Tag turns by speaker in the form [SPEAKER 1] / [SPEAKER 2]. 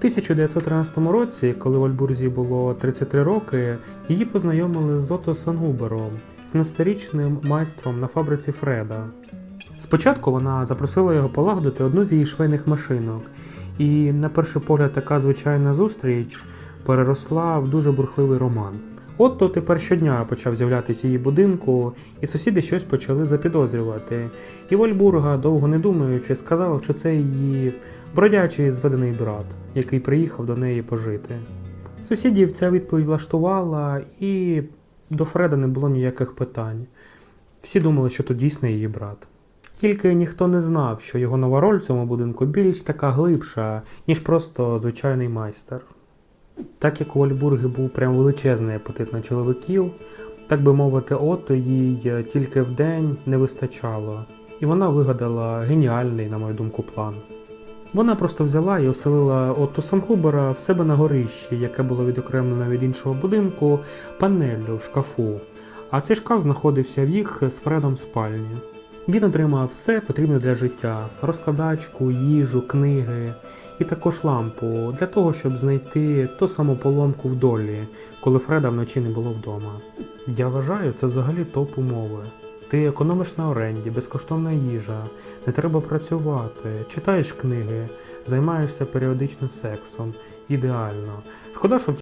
[SPEAKER 1] 1913 році, коли Вальбурзі було 33 роки, її познайомили з Ото Сангубером, 17-річним майстром на фабриці Фреда. Спочатку вона запросила його полагодити одну з її швейних машинок, і на перший погляд така звичайна зустріч переросла в дуже бурхливий роман. Отто тепер щодня почав з'являтися її будинку, і сусіди щось почали запідозрювати. І Вальбурга, довго не думаючи, сказала, що це її бродячий зведений брат, який приїхав до неї пожити. Сусідів ця відповідь влаштувала, і до Фреда не було ніяких питань. Всі думали, що то дійсно її брат. Тільки ніхто не знав, що його нова роль в цьому будинку більш така глибша, ніж просто звичайний майстер. Так як у Ольбурги був прям величезний апетит на чоловіків, так би мовити, ото їй тільки в день не вистачало, і вона вигадала геніальний, на мою думку, план. Вона просто взяла і оселила Отто Сангубера в себе на горищі, яке було відокремлено від іншого будинку, панеллю в шкафу. А цей шкаф знаходився в їх з Фредом спальні. Він отримав все потрібне для життя: розкладачку, їжу, книги і також лампу для того, щоб знайти ту саму поломку в долі, коли Фреда вночі не було вдома. Я вважаю, це взагалі топ умови. Ти економиш на оренді, безкоштовна їжа, не треба працювати, читаєш книги, займаєшся періодично сексом. Ідеально. Шкода, що